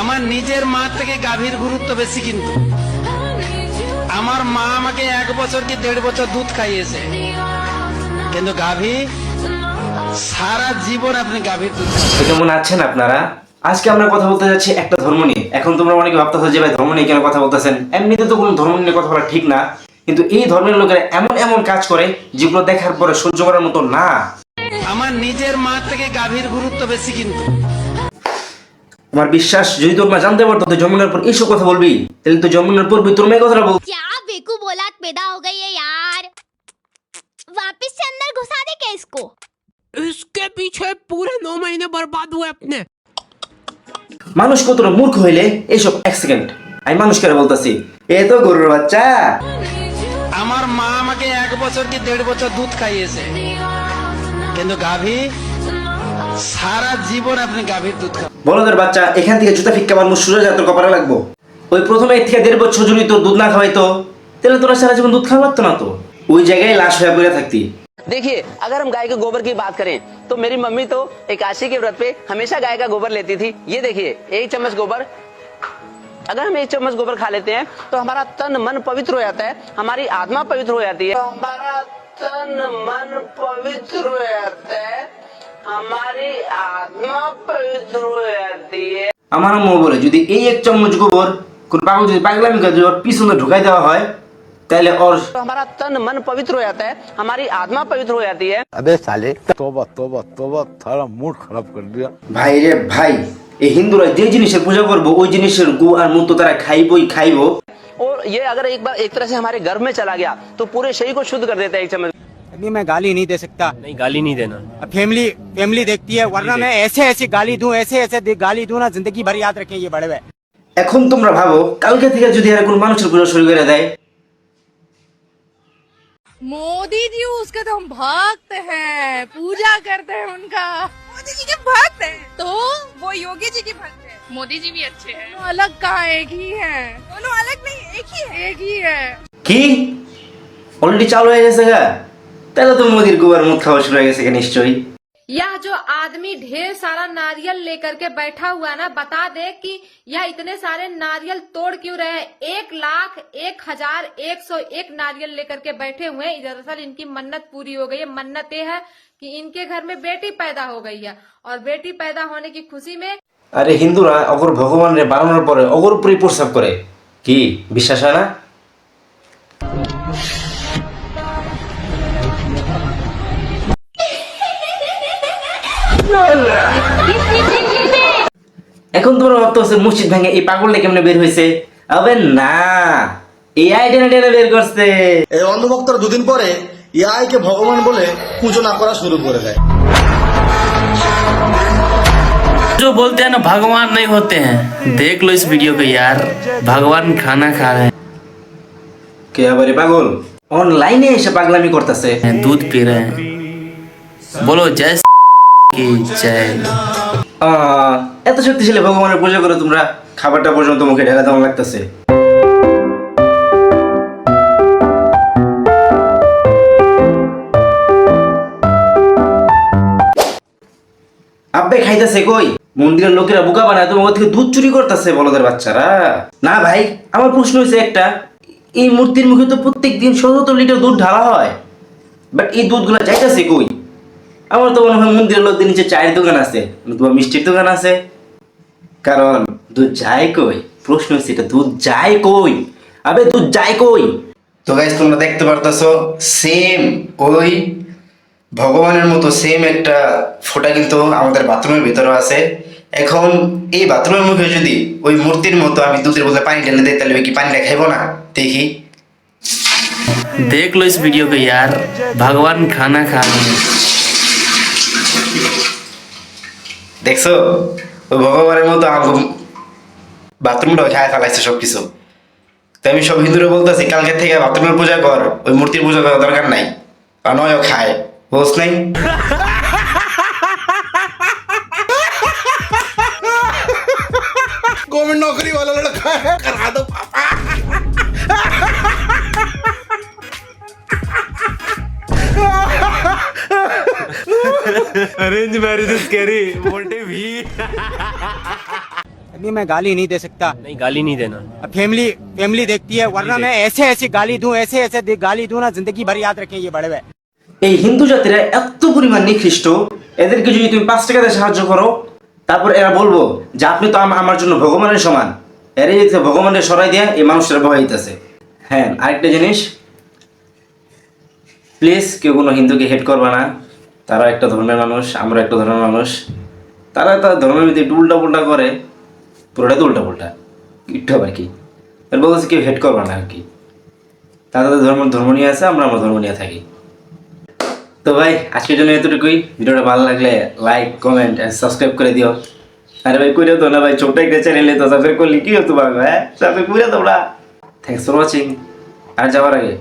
আমার নিজের মা থেকে গাভীর গুরুত্ব বেশি কিন্তু। আমার মা আমাকে এক বছর কি দেড় বছর দুধ খাইয়েছে। কিন্তু গাভী সারা জীবন আপনি গাভীর দুধ কেমন আছেন আপনারা? আজকে আমরা কথা বলতে যাচ্ছি একটা ধর্ম নিয়ে। এখন তোমরা অনেকে ভাবতেছো যে ভাই ধর্ম নিয়ে কেন কথা বলতেছেন? এমনিতে তো কোনো ধর্ম নিয়ে কথা বলা ঠিক না। কিন্তু এই ধর্মের লোকেরা এমন এমন কাজ করে যেগুলো দেখার পরে সহ্য করার মতো না। আমার নিজের মা থেকে গাভীর গুরুত্ব বেশি কিন্তু। আমার বিশ্বাস যদি তোর মা জানতে পারতো তো জমিনের পর এইসব কথা বলবি তাহলে তো জমিনের পর তোর মেয়ে কথাটা বল क्या बेकू बोलात पैदा हो गई है यार वापस से अंदर घुसा दे क्या इसको इसके पीछे पूरे नौ महीने बर्बाद हुए अपने মানুষ কতটা মূর্খ হইলে এইসব এক সেকেন্ড আমি মানুষকে বলতেছি এ তো গরুর বাচ্চা আমার মা আমাকে এক বছর কি দেড় বছর দুধ খাইয়েছে কিন্তু গাভী সারা জীবন আপনি গাভীর দুধ খাবেন বলদের বাচ্চা এখান থেকে জুতা ফিক্কা মারমু সুযোগ তোর কপারে লাগবো ওই প্রথমে এর থেকে দেড় বছর যদি তোর দুধ না খাওয়াইতো তাহলে তোরা সারা জীবন দুধ খাওয়া লাগতো না তো ওই জায়গায় লাশ হয়ে পড়ে থাকতি देखिए अगर हम गाय के गोबर की बात करें तो मेरी मम्मी तो एकादशी के व्रत पे हमेशा गाय का गोबर लेती थी ये देखिए एक चम्मच गोबर अगर हम एक चम्मच गोबर खा लेते हैं तो हमारा तन मन पवित्र हो जाता है हमारी आत्मा पवित्र हो जाती है हमारा तन मन पवित्र हो जाता है हमारी आत्मा पवित्र हो जाती है আমার আম্মু বলে যদি এই এক চামচ গোবর কোন পাগল যদি পাগলামি করে যদি ওর পিছনে ঢুকাই দেওয়া হয় তাহলে ওর तो हमारा तन मन पवित्र हो जाता है हमारी आत्मा पवित्र हो जाती है अबे साले तोबा तोबा तोबा थारा मूड खराब कर दिया ভাই রে ভাই এই হিন্দুরা যে জিনিসের পূজা করবো ওই জিনিসের গু আর মুখ তো তারা খাইবই খাইবো और ये अगर एक बार एक तरह से हमारे गर्भ में चला गया तो पूरे शरीर को शुद्ध कर देता है एक चम्मच अभी मैं गाली नहीं दे सकता नहीं गाली नहीं देना अब फैमिली फैमिली देखती है वरना मैं ऐसे ऐसे गाली दूं ऐसे ऐसे दे- गाली दूं ना जिंदगी भर याद रखें ये बड़े हुए এখন তোমরা ভাবো কালকে থেকে যদি আর কোন মানুষের পূজা শুরু করে দেয় मोदी जी उसके तो हम भक्त हैं पूजा करते हैं उनका मोदी जी के भक्त हैं तो वो योगी जी के भक्त हैं मोदी जी भी अच्छे हैं दोनों अलग कहाँ एक ही हैं दोनों अलग नहीं एक ही है एक ही है কি অলরেডি চালু হয়ে গেছে গা তাহলে তো মোদির গোবার মুখ খাওয়া শুরু হয়ে গেছে গা নিশ্চয়ই यह जो आदमी ढेर सारा नारियल लेकर के बैठा हुआ है ना बता दे कि यह इतने सारे नारियल तोड़ क्यों रहे हैं एक लाख एक हजार एक सौ एक नारियल लेकर के बैठे हुए हैं दरअसल इनकी मन्नत पूरी हो गई है मन्नत ये है कि इनके घर में बेटी पैदा हो गई है और बेटी पैदा होने की खुशी में আরে হিন্দুরা অগর ভগবান রে বানানোর পরে অগর উপরে প্রস্তাব করে কি বিশ্বাস হয় না এখন তোমরা ভাবতেছে মসজিদ ভেঙে এই পাগলটা কেমনে বের হয়েছে আবে না এই আইডিয়া টেনে বের করছে এই অন্ধভক্তরা দুদিন পরে ইয়াইকে ভগবান বলে পুজো না করা শুরু করে দেয় जो बोलते हैं ना भगवान नहीं होते हैं देख लो इस वीडियो को यार भगवान खाना खा रहे কে আবার এ পাগল অনলাইনে এসে পাগলামি করতেছে हैं दूध पी रहे हैं এত শক্তিশালী ভগবানের তোমরা। খাবারটা পর্যন্ত মুখে ঢেলা দেওয়া লাগতেছে। আব্বে খাইতেছে কই? মন্দিরের লোকেরা বোকা বানায়, তোমার থেকে দুধ চুরি করতেছে বলদের বাচ্চারা। না ভাই, আমার প্রশ্ন হয়েছে একটা। এই মূর্তির মুখে তো প্রত্যেক দিন শত লিটার দুধ ঢালা হয়। বাট এই দুধগুলো যাইতেছে কই? আমার তো মনে হয় মন্দিরের লোকদের নিচে চায়ের দোকান আছে নতুবা মিষ্টির দোকান আছে কারণ দুধ যায় কই প্রশ্ন হচ্ছে এটা দুধ যায় কই আবে দুধ যায় কই তো গাইস তোমরা দেখতে পারতেছো সেম ওই ভগবানের মতো সেম একটা ফোঁটা কিন্তু আমাদের বাথরুমের ভিতরে আছে এখন এই বাথরুমের মুখে যদি ওই মূর্তির মতো আমি দুধের বদলে পানি ঢেলে দিই তাহলে ওই কি পানিটা খাইবো না দেখি देख लो इस वीडियो को यार भगवान खाना खा रहे हैं দেখছো ওই ভগবানের মতো আমাকে বাথরুমটাও খেয়ে ফেলাইছে সব কিছু তো আমি সব হিন্দুরা বলতেছি কালকে থেকে বাথরুমের পূজা কর ওই মূর্তির পূজা করার দরকার নাই আর নয় ও খায় বুঝ নাই गवर्नमेंट नौकरी वाला लड़का है करा दो पापा अभी आदमी मैं गाली नहीं दे सकता नहीं गाली नहीं देना फैमिली फैमिली देखती है वरना मैं ऐसे ऐसी गाली दूं ऐसे ऐसे दे- गाली दूं ना जिंदगी भर याद रखें ये बड़े हुए এই হিন্দু জাতিরা এত পরিমাণ নিকৃষ্ট এদেরকে যদি তুমি পাঁচ টাকা দিয়ে সাহায্য করো তারপর এরা বলবো যে আপনি তো আম- আমার জন্য ভগবানের সমান এরা যদি ভগবানের সরাই দিয়া এই মানুষরা বহাইতেছে হ্যাঁ আরেকটা জিনিস প্লিজ কেউ কোনো হিন্দুকে হেট করবে না তারা একটা ধর্মের মানুষ, আমরা একটা ধর্মের মানুষ। তারা তার ধর্মের ভিতরে একটু উল্টা পুল্টা করে পুরোটা তো উল্টা পুল্টা একটু আবার কি? এর বলতেছে কেউ হেট করবে না আর কি। তারা তাদের ধর্ম ধর্ম নিয়ে আছে, আমরা আমার ধর্ম নিয়ে থাকি। তো ভাই, আজকের জন্য এতটুকুই। ভিডিওটা ভালো লাগলে লাইক কমেন্ট অ্যান্ড সাবস্ক্রাইব করে দিও। আরে ভাই করে তো না ভাই ছোট একটা চ্যানেলে তো সাবস্ক্রাইব করলে, কি হতো ভাই? হ্যাঁ? সাবস্ক্রাইব করে তোমরা থ্যাংকস ফর ওয়াচিং আর যাওয়ার আগে